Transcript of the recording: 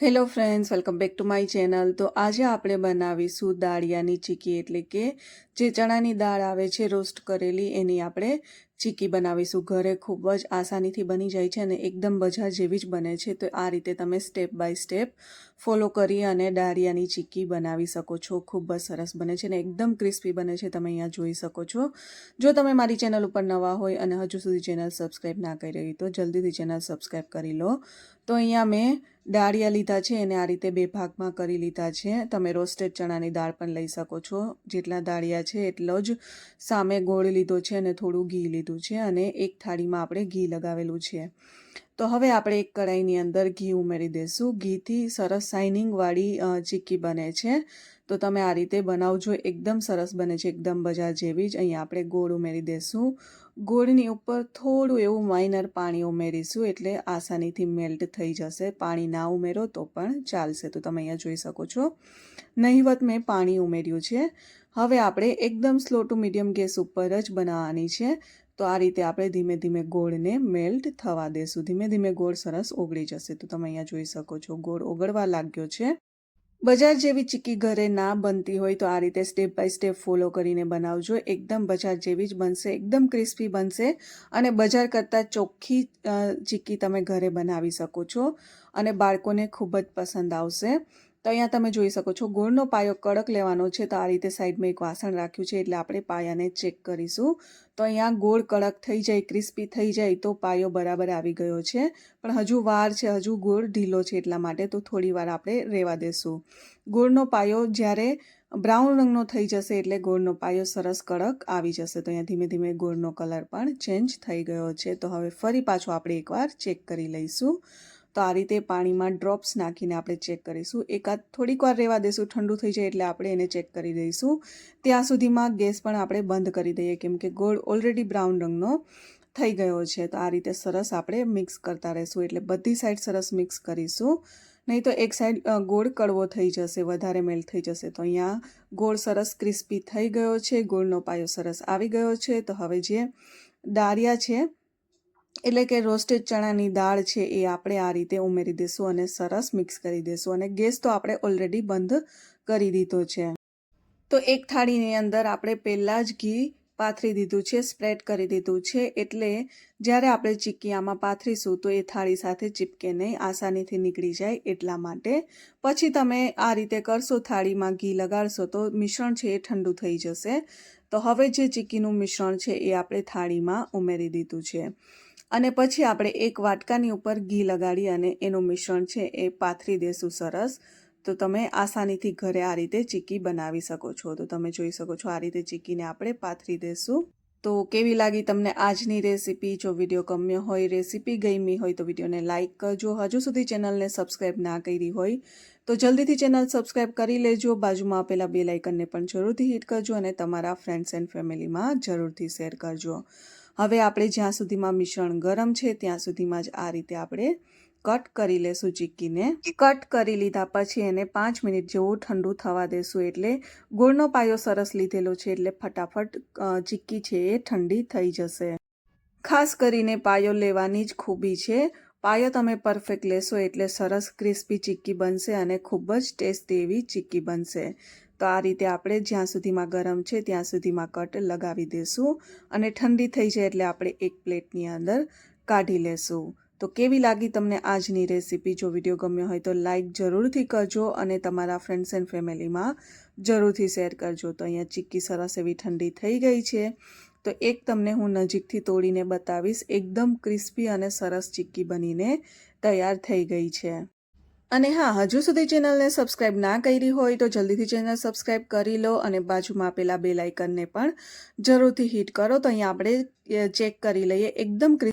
Hello friends welcome back to my channel તો આજે આપણે બનાવીશું દાળિયાની ચીકી, એટલે કે જે ચણાની દાળ આવે છે રોસ્ટ કરેલી, એની આપણે ચીકી બનાવીશું. ઘરે ખૂબ જ આસાનીથી બની જાય છે અને એકદમ બજાર જેવી જ બને છે. તો આ રીતે તમે સ્ટેપ બાય સ્ટેપ ફોલો કરી અને દાળિયાની ચીકી બનાવી શકો છો. ખૂબ જ સરસ બને છે અને એકદમ ક્રિસ્પી બને છે. તમે અહીંયા જોઈ શકો છો. જો તમે મારી ચેનલ ઉપર નવા હોય અને હજુ સુધી ચેનલ સબસ્ક્રાઈબ ના કરી રહી તો જલ્દીથી ચેનલ સબસ્ક્રાઈબ કરી લો. તો અહીંયા મેં દાળિયા લીધા છે એને આ રીતે બે ભાગમાં કરી લીધા છે. તમે રોસ્ટેડ ચણાની દાળ પણ લઈ શકો છો. જેટલા દાળિયા છે એટલો જ સામે ગોળ લીધો છે અને થોડું ઘી લીધું છે અને એક થાળીમાં આપણે ઘી લગાવેલું છે. તો હવે આપણે એક કઢાઈની અંદર ઘી ઉમેરી દઈશું ઘીથી સરસ શાઇનિંગવાળી ચીક્કી બને છે. તો તમે આ રીતે બનાવજો. એકદમ સરસ બને છે. એકદમ બજાર જેવી જ. અહીંયા આપણે ગોળ ઉમેરી દઈશું ગોળની ઉપર થોડું એવું માઇનર પાણી ઉમેરીશું એટલે આસાનીથી મેલ્ટ થઈ જશે. પાણી ના ઉમેરો તો પણ ચાલશે. તો તમે અહીંયા જોઈ શકો છો. નહીવત મેં પાણી ઉમેર્યું છે. હવે આપણે એકદમ સ્લો ટુ મીડિયમ ગેસ ઉપર જ બનાવવાની છે. તો આ રીતે આપણે ધીમે ધીમે ગોળને મેલ્ટ થવા દેશું. ધીમે ધીમે ગોળ સરસ ઓગળી જશે. તો તમે અહીંયા જોઈ શકો છો. ગોળ ઓગળવા લાગ્યો છે. બજાર જેવી ચીક્કી ઘરે ના બનતી હોય તો આ રીતે સ્ટેપ બાય સ્ટેપ ફોલો કરીને બનાવજો. એકદમ બજાર જેવી જ બનશે, એકદમ ક્રિસ્પી બનશે અને બજાર કરતાં ચોખ્ખી ચીક્કી તમે ઘરે બનાવી શકો છો અને બાળકોને ખૂબ જ પસંદ આવશે. તો અહીંયા તમે જોઈ શકો છો, ગોળનો પાયો કડક લેવાનો છે. તો આ રીતે સાઈડમાં એક વાસણ રાખ્યું છે, એટલે આપણે પાયાને ચેક કરીશું. તો અહીંયા ગોળ કડક થઈ જાય, ક્રિસ્પી થઈ જાય, તો પાયો બરાબર આવી ગયો છે. પણ હજુ વાર છે, હજુ ગોળ ઢીલો છે એટલા માટે તો થોડી વાર આપણે રહેવા દેશું. ગોળનો પાયો જ્યારે બ્રાઉન રંગનો થઈ જશે એટલે ગોળનો પાયો સરસ કડક આવી જશે. તો અહીંયા ધીમે ધીમે ગોળનો કલર પણ ચેન્જ થઈ ગયો છે. તો હવે ફરી પાછો આપણે એકવાર ચેક કરી લઈશું. તો આ રીતે પાણીમાં ડ્રોપ્સ નાખીને આપણે ચેક કરીશું. એકાદ થોડીક વાર રહેવા દઈશું ઠંડુ થઈ જાય એટલે આપણે એને ચેક કરી દઈશું. ત્યાં સુધીમાં ગેસ પણ આપણે બંધ કરી દઈએ, કેમ કે ગોળ ઓલરેડી બ્રાઉન રંગનો થઈ ગયો છે. તો આ રીતે સરસ આપણે મિક્સ કરતા રહીશું એટલે બધી સાઈડ સરસ મિક્સ કરીશું. નહીં તો એક સાઈડ ગોળ કડવો થઈ જશે, વધારે મેલ્ટ થઈ જશે. તો અહીંયા ગોળ સરસ ક્રિસ્પી થઈ ગયો છે, ગોળનો પાયો સરસ આવી ગયો છે. તો હવે જે દાળિયા છે એટલે કે રોસ્ટેડ ચણાની દાળ છે એ આપણે આ રીતે ઉમેરી દઈશું અને સરસ મિક્સ કરી દઈશું અને ગેસ તો આપણે ઓલરેડી બંધ કરી દીધો છે. તો એક થાળીની અંદર આપણે પહેલાં જ ઘી પાથરી દીધું છે, સ્પ્રેડ કરી દીધું છે, એટલે જ્યારે આપણે ચીક્કી આમાં પાથરીશું તો એ થાળી સાથે ચીપકે નહીં, આસાનીથી નીકળી જાય એટલા માટે. પછી તમે આ રીતે કરશો, થાળીમાં ઘી લગાડશો તો મિશ્રણ છે એ ઠંડુ થઈ જશે. તો હવે જે ચીક્કીનું મિશ્રણ છે એ આપણે થાળીમાં ઉમેરી દીધું છે. અને પછી આપણે એક વાટકાની ઉપર ઘી લગાડી અને એનું મિશ્રણ છે એ પાથરી દેશું સરસ. તો તમે આસાનીથી ઘરે આ રીતે ચીક્કી બનાવી શકો છો. તો તમે જોઈ શકો છો આ રીતે ચીકીને આપણે પાથરી દેશું તો કેવી લાગી તમને આજની રેસીપી? જો વીડિયો ગમ્યો હોય, રેસીપી ગમી હોય તો વિડીયોને લાઇક કરજો. હજુ સુધી ચેનલને સબસ્ક્રાઈબ ના કરી હોય તો જલ્દીથી ચેનલ સબસ્ક્રાઈબ કરી લેજો. બાજુમાં આપેલા બે લાઇકનને પણ જરૂરથી હિટ કરજો અને તમારા ફ્રેન્ડ્સ એન્ડ ફેમિલીમાં જરૂરથી શેર કરજો. હવે આપણે જ્યાં સુધીમાં મિશ્રણ ગરમ છે, ત્યાં સુધીમાં જ આ રીતે આપણે કટ કરી લેશું ચીક્કીને. કટ કરી લીધા પછી એને પાંચ મિનિટ જેવું ઠંડુ થવા દેશું એટલે ગોળનો પાયો સરસ લીધેલો છે એટલે ફટાફટ ચીક્કી છે એ ઠંડી થઈ જશે. ખાસ કરીને પાયો લેવાની જ ખૂબી છે. પાયો તમે પરફેક્ટ લેશો એટલે સરસ ક્રિસ્પી ચીક્કી બનશે અને ખૂબ જ ટેસ્ટી એવી ચીક્કી બનશે. તો આ રીતે આપણે જ્યાં સુધીમાં ગરમ છે, ત્યાં સુધીમાં કટ લગાવી દઈશું અને ઠંડી થઈ જાય એટલે આપણે એક પ્લેટની અંદર કાઢી લેશું. તો કેવી લાગી તમને આજની રેસીપી? જો વીડિયો ગમ્યો હોય તો લાઈક જરૂરથી કરજો અને તમારા ફ્રેન્ડ્સ એન્ડ ફેમિલીમાં જરૂરથી શેર કરજો. તો અહીંયા ચીક્કી સરસ એવી ઠંડી થઈ ગઈ છે. તો એક તમને હું નજીકથી તોડીને બતાવીશ. એકદમ ક્રિસ્પી અને સરસ ચીક્કી બનીને તૈયાર થઈ ગઈ છે. અને હા, હજુ સુધી ચેનલને સબસ્ક્રાઇબ ના કરી હોય તો જલ્દીથી ચેનલ સબસ્ક્રાઇબ કરી લો અને બાજુમાં આપેલા બે લાઇકનને પણ જરૂરથી હિટ કરો. તો અહીંયા આપણે ચેક કરી લઈએ. એકદમ